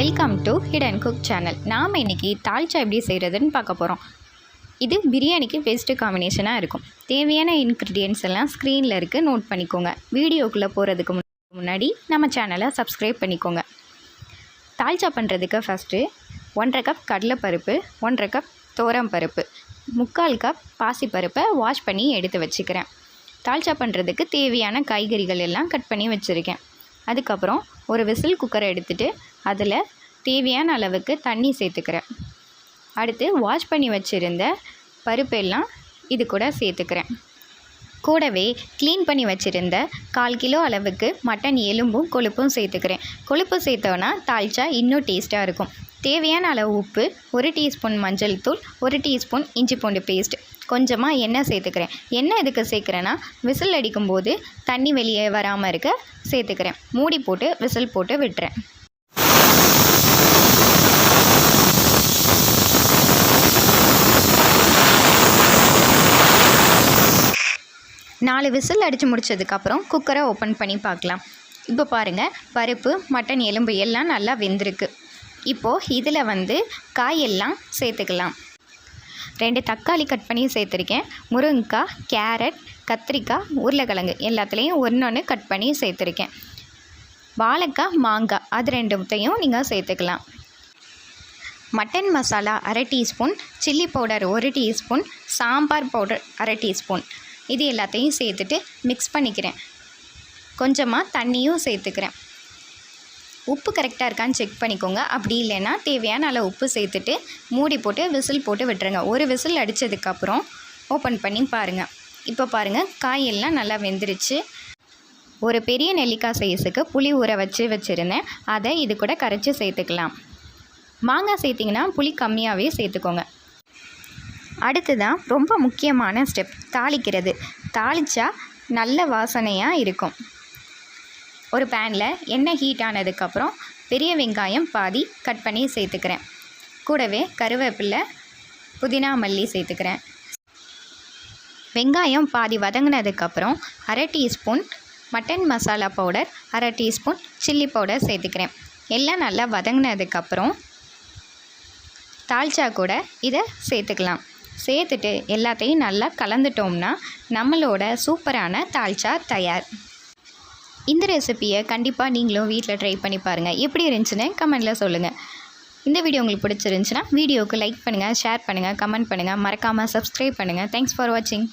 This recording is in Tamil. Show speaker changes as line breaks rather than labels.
Welcome to hidden cook channel நாம் இன்றைக்கி தால்ச்சா எப்படி செய்கிறதுன்னு பார்க்க போகிறோம் இது பிரியாணிக்கு பெஸ்ட்டு காம்பினேஷனாக இருக்கும். தேவையான இன்க்ரீடியன்ஸ் எல்லாம் ஸ்க்ரீனில் இருக்குது நோட் பண்ணிக்கோங்க. வீடியோக்குள்ளே போகிறதுக்கு முன்னாடி நம்ம சேனலை சப்ஸ்கிரைப் பண்ணிக்கோங்க. தால்ச்சா பண்ணுறதுக்கு ஃபஸ்ட்டு ஒன்றரை கப் கடலைப்பருப்பு ஒன்றரை கப் தோரம் பருப்பு முக்கால் கப் பாசிப்பருப்பை வாஷ் பண்ணி எடுத்து வச்சுக்கிறேன். தால்ச்சா பண்ணுறதுக்கு தேவையான காய்கறிகள் எல்லாம் கட் பண்ணி வச்சுருக்கேன். அதுக்கப்புறம் ஒரு விசில் குக்கரை எடுத்துகிட்டு அதில் தேவையான அளவுக்கு தண்ணி சேர்த்துக்கிறேன். அடுத்து வாஷ் பண்ணி வச்சுருந்த பருப்பெல்லாம் இது கூட சேர்த்துக்கிறேன். கூடவே க்ளீன் பண்ணி வச்சுருந்த கால் கிலோ அளவுக்கு மட்டன் எலும்பும் கொழுப்பும் சேர்த்துக்கிறேன். கொழுப்பு சேர்த்தோன்னா தாளிச்சா இன்னும் டேஸ்ட்டாக இருக்கும். தேவையான அளவு உப்பு ஒரு டீஸ்பூன் மஞ்சள் தூள் ஒரு டீஸ்பூன் இஞ்சி பூண்டு பேஸ்ட் கொஞ்சமாக எண்ணெய் சேர்த்துக்கிறேன். எண்ணெய் எதுக்கு சேர்க்குறேன்னா விசில் அடிக்கும்போது தண்ணி வெளியே வராமல் இருக்க சேர்த்துக்கிறேன். மூடி போட்டு விசில் போட்டு விட்டுறேன். நாலு விசில் அடித்து முடிச்சதுக்கப்புறம் குக்கரை ஓப்பன் பண்ணி பார்க்கலாம். இப்போ பாருங்கள் பருப்பு மட்டன் எலும்பு எல்லாம் நல்லா வெந்திருக்கு. இப்போது இதில் வந்து காயெல்லாம் சேர்த்துக்கலாம். ரெண்டு தக்காளி கட் பண்ணி சேர்த்துருக்கேன். முருங்கைக்காய் கேரட் கத்திரிக்காய் உருளைக்கிழங்கு எல்லாத்துலேயும் ஒன்று ஒன்று கட் பண்ணி சேர்த்துருக்கேன். வாழைக்காய் மாங்காய் அது ரெண்டுத்தையும் நீங்கள் சேர்த்துக்கலாம். மட்டன் மசாலா அரை டீஸ்பூன் சில்லி பவுடர் ஒரு டீஸ்பூன் சாம்பார் பவுடர் அரை டீஸ்பூன். இது எல்லாத்தையும் சேர்த்துட்டு மிக்ஸ் பண்ணிக்கிறேன். கொஞ்சமாக தண்ணியும் சேர்த்துக்கிறேன். உப்பு கரெக்டாக இருக்கான்னு செக் பண்ணிக்கோங்க. அப்படி இல்லைன்னா தேவையான அளவு உப்பு சேர்த்துட்டு மூடி போட்டு விசில் போட்டு விட்டுருங்க. ஒரு விசில் அடித்ததுக்கப்புறம் ஓப்பன் பண்ணி பாருங்கள் இப்போ பாருங்கள் காயெல்லாம் நல்லா வெந்துருச்சு. ஒரு பெரிய நெல்லிக்காய் சைஸுக்கு புளி ஊற வச்சு வச்சுருந்தேன். அதை இது கூட கரைச்சி சேர்த்துக்கலாம். மாங்காய் சேர்த்திங்கன்னா புளி கம்மியாகவே சேர்த்துக்கோங்க. அடுத்ததான் ரொம்ப முக்கியமான ஸ்டெப் தாளிக்கிறது. தாளித்தா நல்ல வாசனையாக இருக்கும். ஒரு பேனில் எண்ணெய் ஹீட் ஆனதுக்கப்புறம் பெரிய வெங்காயம் பாதி கட் பண்ணி சேர்த்துக்கிறேன். கூடவே கருவேப்பிலை புதினா மல்லி சேர்த்துக்கிறேன். வெங்காயம் பாதி வதங்கினதுக்கப்புறம் அரை டீஸ்பூன் மட்டன் மசாலா பவுடர் அரை டீஸ்பூன் சில்லி பவுடர் சேர்த்துக்கிறேன். எல்லாம் நல்லா வதங்கினதுக்கப்புறம் தால்ச்சா கூட இதை சேர்த்துக்கலாம். சேர்த்துட்டு எல்லாத்தையும் நல்லா கலந்துட்டோம்னா நம்மளோட சூப்பரான தால்ச்சா தயார். இந்த ரெசிப்பியை கண்டிப்பாக நீங்களும் வீட்டில் ட்ரை பண்ணி பாருங்கள் எப்படி இருந்துச்சுன்னு கமெண்டில் சொல்லுங்கள் இந்த வீடியோ உங்களுக்கு பிடிச்சிருந்துச்சுன்னா வீடியோவுக்கு லைக் பண்ணுங்கள் ஷேர் பண்ணுங்கள் கமெண்ட் பண்ணுங்கள் மறக்காமல் சப்ஸ்கிரைப் பண்ணுங்கள் தேங்க்ஸ் ஃபார் வாட்சிங்